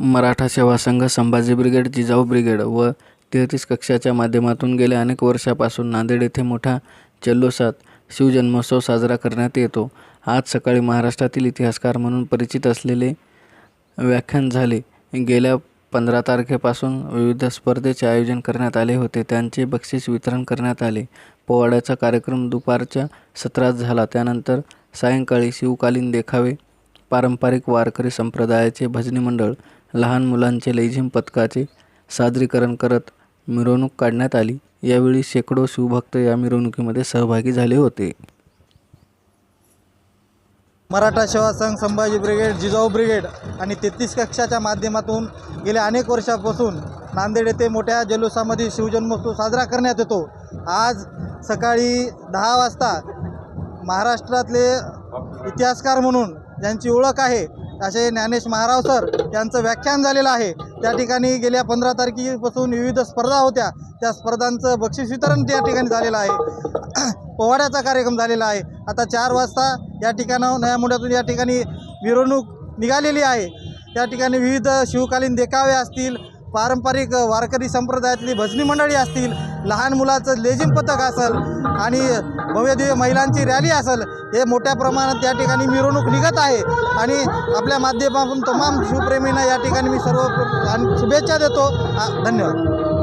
मराठा सेवा संघ Sambhaji brigade Jijau brigade व तेहतीस कक्षाच्या माध्यमातून गेल्या अनेक वर्षापासून नांदेड येथे मोठ्या जल्लोषात शिवजन्मोत्सव साजरा करण्यात येतो. आज सकाळी महाराष्ट्रातील इतिहासकार म्हणून परिचित असलेले व्याख्यान झाले. गेल्या पंधरा तारखेपासून विविध स्पर्धेचे आयोजन करण्यात आले होते. त्यांचे बक्षीस वितरण करण्यात आले. पोवाड्याचा कार्यक्रम दुपारच्या सत्रात झाला. त्यानंतर सायंकाळी शिवकालीन देखावे पारंपरिक वारकरी संप्रदायाचे भजनी मंडळ लहान मुलांचे लैझिम पथकाचे सादरीकरण करत मिरवणूक काढण्यात आली. यावेळी शेकडो शिवभक्त या मिरवणुकीमध्ये सहभागी झाले होते. मराठा सेवा संघ संभाजी ब्रिगेड जिजाऊ ब्रिगेड आणि तेहतीस कक्षाच्या माध्यमातून गेल्या अनेक वर्षापासून नांदेड येथे मोठ्या जल्लोषामध्ये शिवजन्मोत्सव साजरा करण्यात येतो. आज सकाळी दहा वाजता महाराष्ट्रातले इतिहासकार म्हणून ज्यांची ओळख आहे असे ज्ञानेश महाराव सर यांचं व्याख्यान झालेलं आहे. त्या ठिकाणी गेल्या पंधरा तारखेपासून विविध स्पर्धा होत्या. त्या स्पर्धांचं बक्षीस वितरण त्या ठिकाणी झालेलं आहे. पोवाड्याचा कार्यक्रम झालेला आहे. आता चार वाजता या ठिकाणं नया मुंड्यातून या ठिकाणी मिरवणूक निघालेली आहे. त्या ठिकाणी विविध शिवकालीन देखावे असतील. पारंपरिक वारकरी संप्रदायातली भजनी मंडळी असतील लहान मुलाचं लेझिम पथक असेल आणि भव्यदिव्य महिलांची रॅली असेल हे मोठ्या प्रमाणात त्या ठिकाणी मिरवणूक निघत आहे. आणि आपल्या माध्यमातून तमाम शिवप्रेमींना या ठिकाणी मी सर्व शुभेच्छा देतो. धन्यवाद.